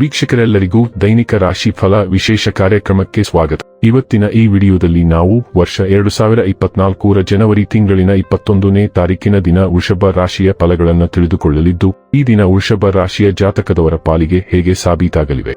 ವೀಕ್ಷಕರೆಲ್ಲರಿಗೂ ದೈನಿಕ ರಾಶಿ ಫಲ ವಿಶೇಷ ಕಾರ್ಯಕ್ರಮಕ್ಕೆ ಸ್ವಾಗತ. ಇವತ್ತಿನ ಈ ವಿಡಿಯೋದಲ್ಲಿ ನಾವು ವರ್ಷ ಎರಡು ಸಾವಿರ ಇಪ್ಪತ್ನಾಲ್ಕೂರ ಜನವರಿ ತಿಂಗಳಿನ ಇಪ್ಪತ್ತೊಂದನೇ ತಾರೀಕಿನ ದಿನ ವೃಷಭ ರಾಶಿಯ ಫಲಗಳನ್ನು ತಿಳಿದುಕೊಳ್ಳಲಿದ್ದು, ಈ ದಿನ ವೃಷಭ ರಾಶಿಯ ಜಾತಕದವರ ಪಾಲಿಗೆ ಹೇಗೆ ಸಾಬೀತಾಗಲಿವೆ?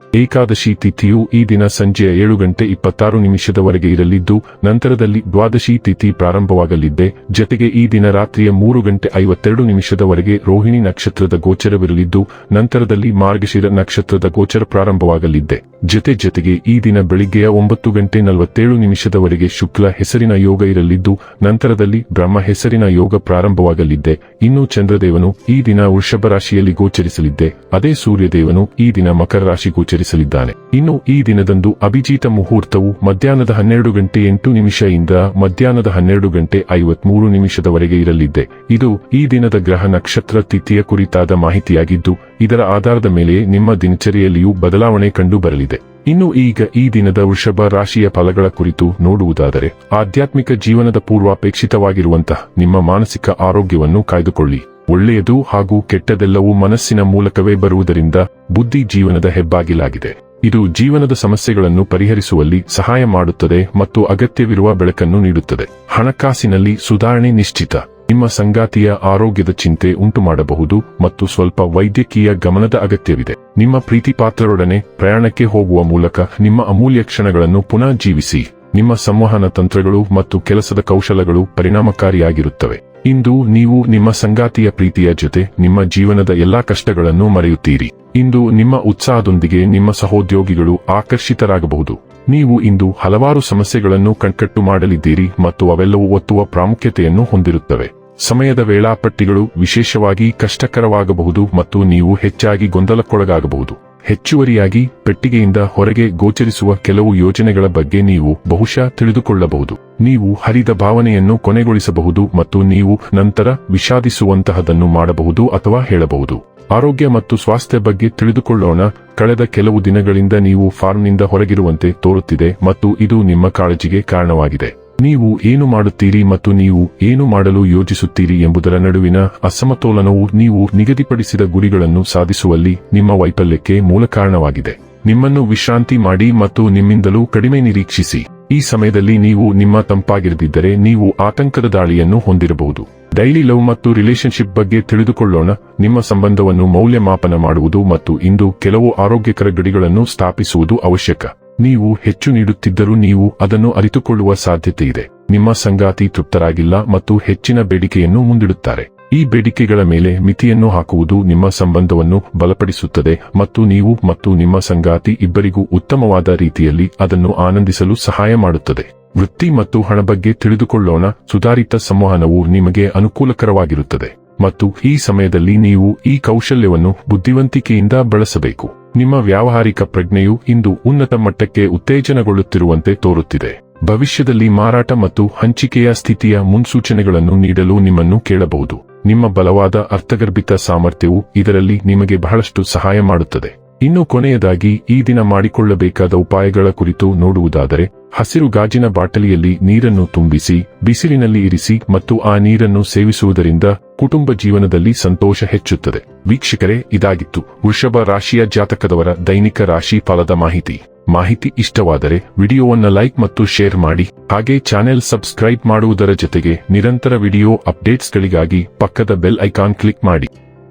ಏಕಾದಶಿ ತಿಥಿಯು ಈ ದಿನ ಸಂಜೆಯ ಏಳು ಗಂಟೆ ಇಪ್ಪತ್ತಾರು ನಿಮಿಷದವರೆಗೆ ಇರಲಿದ್ದು, ನಂತರದಲ್ಲಿ ದ್ವಾದಶಿ ತಿಥಿ ಪ್ರಾರಂಭವಾಗಲಿದ್ದೆ. ಜತೆಗೆ ಈ ದಿನ ರಾತ್ರಿಯ ಮೂರು ಗಂಟೆ ಐವತ್ತೆರಡು ನಿಮಿಷದವರೆಗೆ ರೋಹಿಣಿ ನಕ್ಷತ್ರದ ಗೋಚರವಿರಲಿದ್ದು, ನಂತರದಲ್ಲಿ ಮಾರ್ಗಶಿರ ನಕ್ಷತ್ರದ ಗೋಚರ ಪ್ರಾರಂಭವಾಗಲಿದ್ದೆ. ಜತೆ ಜೊತೆಗೆ ಈ ದಿನ ಬೆಳಿಗ್ಗೆಯ ಒಂಬತ್ತು ಗಂಟೆ ನಲವತ್ತೇಳು ನಿಮಿಷದವರೆಗೆ ಶುಕ್ಲ ಹೆಸರಿನ ಯೋಗ ಇರಲಿದ್ದು, ನಂತರದಲ್ಲಿ ಬ್ರಹ್ಮ ಹೆಸರಿನ ಯೋಗ ಪ್ರಾರಂಭವಾಗಲಿದ್ದೆ. ಇನ್ನು ಚಂದ್ರದೇವನು ಈ ದಿನ ವೃಷಭ ರಾಶಿಯಲ್ಲಿ ಗೋಚರಿಸಲಿದ್ದೆ. ಅದೇ ಸೂರ್ಯದೇವನು ಈ ದಿನ ಮಕರ ರಾಶಿ ಗೋಚರಿಸಲಿದ್ದಾನೆ ಇನ್ನು ಈ ದಿನದಂದು ಅಭಿಜಿತ ಮುಹೂರ್ತವು ಮಧ್ಯಾಹ್ನದ ಹನ್ನೆರಡು ಗಂಟೆ ಎಂಟು ನಿಮಿಷದಿಂದ ಮಧ್ಯಾಹ್ನದ ಹನ್ನೆರಡು ಗಂಟೆ ಐವತ್ಮೂರು ನಿಮಿಷದವರೆಗೆ ಇರಲಿದೆ ಇದು ಈ ದಿನದ ಗ್ರಹ ನಕ್ಷತ್ರ ತಿಥಿಯ ಕುರಿತಾದ ಮಾಹಿತಿಯಾಗಿದ್ದು, ಇದರ ಆಧಾರದ ಮೇಲೆ ನಿಮ್ಮ ದಿನಚರಿಯಲ್ಲಿಯೂ ಬದಲಾವಣೆ ಕಂಡು ಬರಲಿದೆ. ಇನ್ನು ಈಗ ಈ ದಿನದ ವೃಷಭ ರಾಶಿಯ ಫಲಗಳ ಕುರಿತು ನೋಡುವುದಾದರೆ, ಆಧ್ಯಾತ್ಮಿಕ ಜೀವನದ ಪೂರ್ವಾಪೇಕ್ಷಿತವಾಗಿರುವಂತಹ ನಿಮ್ಮ ಮಾನಸಿಕ ಆರೋಗ್ಯವನ್ನು ಕಾಯ್ದುಕೊಳ್ಳಿ. ಒಳ್ಳೆಯದು ಹಾಗೂ ಕೆಟ್ಟದೆಲ್ಲವೂ ಮನಸ್ಸಿನ ಮೂಲಕವೇ ಬರುವುದರಿಂದ ಬುದ್ಧಿ ಜೀವನದ ಹೆಬ್ಬಾಗಿಲಾಗಿದೆ. ಇದು ಜೀವನದ ಸಮಸ್ಯೆಗಳನ್ನು ಪರಿಹರಿಸುವಲ್ಲಿ ಸಹಾಯ ಮಾಡುತ್ತದೆ ಮತ್ತು ಅಗತ್ಯವಿರುವ ಬೆಳಕನ್ನು ನೀಡುತ್ತದೆ. ಹಣಕಾಸಿನಲ್ಲಿ ಸುಧಾರಣೆ ನಿಶ್ಚಿತ. ನಿಮ್ಮ ಸಂಗಾತಿಯ ಆರೋಗ್ಯದ ಚಿಂತೆ ಉಂಟು ಮಾಡಬಹುದು ಮತ್ತು ಸ್ವಲ್ಪ ವೈದ್ಯಕೀಯ ಗಮನದ ಅಗತ್ಯವಿದೆ. ನಿಮ್ಮ ಪ್ರೀತಿಪಾತ್ರರೊಡನೆ ಪ್ರಯಾಣಕ್ಕೆ ಹೋಗುವ ಮೂಲಕ ನಿಮ್ಮ ಅಮೂಲ್ಯ ಕ್ಷಣಗಳನ್ನು ಪುನಃ ಜೀವಿಸಿ. ನಿಮ್ಮ ಸಂವಹನ ತಂತ್ರಗಳು ಮತ್ತು ಕೆಲಸದ ಕೌಶಲಗಳು ಪರಿಣಾಮಕಾರಿಯಾಗಿರುತ್ತವೆ. ಇಂದು ನೀವು ನಿಮ್ಮ ಸಂಗಾತಿಯ ಪ್ರೀತಿಯ ಜೊತೆ ನಿಮ್ಮ ಜೀವನದ ಎಲ್ಲಾ ಕಷ್ಟಗಳನ್ನು ಮರೆಯುತ್ತೀರಿ. ಇಂದು ನಿಮ್ಮ ಉತ್ಸಾಹದೊಂದಿಗೆ ನಿಮ್ಮ ಸಹೋದ್ಯೋಗಿಗಳು ಆಕರ್ಷಿತರಾಗಬಹುದು. ನೀವು ಇಂದು ಹಲವಾರು ಸಮಸ್ಯೆಗಳನ್ನು ಕಣ್ಕಟ್ಟು ಮಾಡಲಿದ್ದೀರಿ ಮತ್ತು ಅವೆಲ್ಲವೂ ಒತ್ತುವ ಪ್ರಾಮುಖ್ಯತೆಯನ್ನು ಹೊಂದಿರುತ್ತವೆ. ಸಮಯದ ವೇಳಾಪಟ್ಟಿಗಳು ವಿಶೇಷವಾಗಿ ಕಷ್ಟಕರವಾಗಬಹುದು ಮತ್ತು ನೀವು ಹೆಚ್ಚಾಗಿ ಗೊಂದಲಕ್ಕೊಳಗಾಗಬಹುದು. ಹೆಚ್ಚುವರಿಯಾಗಿ ಪೆಟ್ಟಿಗೆಯಿಂದ ಹೊರಗೆ ಗೋಚರಿಸುವ ಕೆಲವು ಯೋಜನೆಗಳ ಬಗ್ಗೆ ನೀವು ಬಹುಶಃ ತಿಳಿದುಕೊಳ್ಳಬಹುದು. ನೀವು ಹರಿದ ಭಾವನೆಯನ್ನು ಕೊನೆಗೊಳಿಸಬಹುದು ಮತ್ತು ನೀವು ನಂತರ ವಿಷಾದಿಸುವಂತಹದನ್ನು ಮಾಡಬಹುದು ಅಥವಾ ಹೇಳಬಹುದು. ಆರೋಗ್ಯ ಮತ್ತು ಸ್ವಾಸ್ಥ್ಯ ಬಗ್ಗೆ ತಿಳಿದುಕೊಳ್ಳೋಣ. ಕಳೆದ ಕೆಲವು ದಿನಗಳಿಂದ ನೀವು ಫಾರ್ಮ್ನಿಂದ ಹೊರಗಿರುವಂತೆ ತೋರುತ್ತಿದೆ ಮತ್ತು ಇದು ನಿಮ್ಮ ಕಾಳಜಿಗೆ ಕಾರಣವಾಗಿದೆ. ನೀವು ಏನು ಮಾಡುತ್ತೀರಿ ಮತ್ತು ನೀವು ಏನು ಮಾಡಲು ಯೋಜಿಸುತ್ತೀರಿ ಎಂಬುದರ ನಡುವಿನ ಅಸಮತೋಲನವು ನೀವು ನಿಗದಿಪಡಿಸಿದ ಗುರಿಗಳನ್ನು ಸಾಧಿಸುವಲ್ಲಿ ನಿಮ್ಮ ವೈಫಲ್ಯಕ್ಕೆ ಮೂಲ ಕಾರಣವಾಗಿದೆ. ನಿಮ್ಮನ್ನು ವಿಶ್ರಾಂತಿ ಮಾಡಿ ಮತ್ತು ನಿಮ್ಮಿಂದಲೂ ಕಡಿಮೆ ನಿರೀಕ್ಷಿಸಿ. ಈ ಸಮಯದಲ್ಲಿ ನೀವು ನಿಮ್ಮ ತಂಪಾಗಿರದಿದ್ದರೆ ನೀವು ಆತಂಕದ ದಾಳಿಯನ್ನು ಹೊಂದಿರಬಹುದು. ಡೈಲಿ ಲವ್ ಮತ್ತು ರಿಲೇಷನ್ಶಿಪ್ ಬಗ್ಗೆ ತಿಳಿದುಕೊಳ್ಳೋಣ. ನಿಮ್ಮ ಸಂಬಂಧವನ್ನು ಮೌಲ್ಯಮಾಪನ ಮಾಡುವುದು ಮತ್ತು ಇಂದು ಕೆಲವು ಆರೋಗ್ಯಕರ ಗಡಿಗಳನ್ನು ಸ್ಥಾಪಿಸುವುದು ಅವಶ್ಯಕ. ನೀವು ಹೆಚ್ಚು ನೀಡುತ್ತಿದ್ದರೂ ನೀವು ಅದನ್ನು ಅರಿತುಕೊಳ್ಳುವ ಸಾಧ್ಯತೆ ಇದೆ ನಿಮ್ಮ ಸಂಗಾತಿ ತೃಪ್ತರಾಗಿಲ್ಲ ಮತ್ತು ಹೆಚ್ಚಿನ ಬೇಡಿಕೆಯನ್ನು ಮುಂದಿಡುತ್ತಾರೆ. ಈ ಬೇಡಿಕೆಗಳ ಮೇಲೆ ಮಿತಿಯನ್ನು ಹಾಕುವುದು ನಿಮ್ಮ ಸಂಬಂಧವನ್ನು ಬಲಪಡಿಸುತ್ತದೆ ಮತ್ತು ನೀವು ಮತ್ತು ನಿಮ್ಮ ಸಂಗಾತಿ ಇಬ್ಬರಿಗೂ ಉತ್ತಮವಾದ ರೀತಿಯಲ್ಲಿ ಅದನ್ನು ಆನಂದಿಸಲು ಸಹಾಯ ಮಾಡುತ್ತದೆ. ವೃತ್ತಿ ಮತ್ತು ಹಣ ಬಗ್ಗೆ ತಿಳಿದುಕೊಳ್ಳೋಣ. ಸುಧಾರಿತ ಸಂವಹನವು ನಿಮಗೆ ಅನುಕೂಲಕರವಾಗಿರುತ್ತದೆ ಮತ್ತು ಈ ಸಮಯದಲ್ಲಿ ನೀವು ಈ ಕೌಶಲ್ಯವನ್ನು ಬುದ್ಧಿವಂತಿಕೆಯಿಂದ ಬಳಸಬೇಕು. ನಿಮ್ಮ ವ್ಯಾವಹಾರಿಕ ಪ್ರಜ್ಞೆಯು ಇಂದು ಉನ್ನತ ಮಟ್ಟಕ್ಕೆ ಉತ್ತೇಜನಗೊಳ್ಳುತ್ತಿರುವಂತೆ ತೋರುತ್ತಿದೆ. ಭವಿಷ್ಯದಲ್ಲಿ ಮಾರಾಟ ಮತ್ತು ಹಂಚಿಕೆಯ ಸ್ಥಿತಿಯ ಮುನ್ಸೂಚನೆಗಳನ್ನು ನೀಡಲು ನಿಮ್ಮನ್ನು ಕೇಳಬಹುದು. ನಿಮ್ಮ ಬಲವಾದ ಅರ್ಥಗರ್ಭಿತ ಸಾಮರ್ಥ್ಯವು ಇದರಲ್ಲಿ ನಿಮಗೆ ಬಹಳಷ್ಟು ಸಹಾಯ ಮಾಡುತ್ತದೆ. ಇನ್ನು ಕೊನೆಯದಾಗಿ ಈ ದಿನ ಮಾಡಿಕೊಳ್ಳಬೇಕಾದ ಉಪಾಯಗಳ ಕುರಿತು ನೋಡುವುದಾದರೆ, ಹಸಿರು ಗಾಜಿನ ಬಾಟಲಿಯಲ್ಲಿ ನೀರನ್ನು ತುಂಬಿಸಿ, ಬಿಸಿಲಿನಲ್ಲಿ ಇರಿಸಿ ಮತ್ತು ಆ ನೀರನ್ನು ಸೇವಿಸುವುದರಿಂದ ಕುಟುಂಬ ಜೀವನದಲ್ಲಿ ಸಂತೋಷ ಹೆಚ್ಚುತ್ತದೆ. ವೀಕ್ಷಕರೇ, ಇದಾಗಿತ್ತು ವೃಷಭ ರಾಶಿಯ ಜಾತಕದವರ ದೈನಿಕ ರಾಶಿ ಫಲದ ಮಾಹಿತಿ. ಮಾಹಿತಿ ಇಷ್ಟವಾದರೆ ವಿಡಿಯೋವನ್ನು ಲೈಕ್ ಮತ್ತು ಶೇರ್ ಮಾಡಿ, ಹಾಗೆ ಚಾನೆಲ್ ಸಬ್ಸ್ಕ್ರೈಬ್ ಮಾಡುವುದರ ಜೊತೆಗೆ ನಿರಂತರ ವಿಡಿಯೋ ಅಪ್ಡೇಟ್ಸ್ಗಳಿಗಾಗಿ ಪಕ್ಕದ ಬೆಲ್ ಐಕಾನ್ ಕ್ಲಿಕ್ ಮಾಡಿ.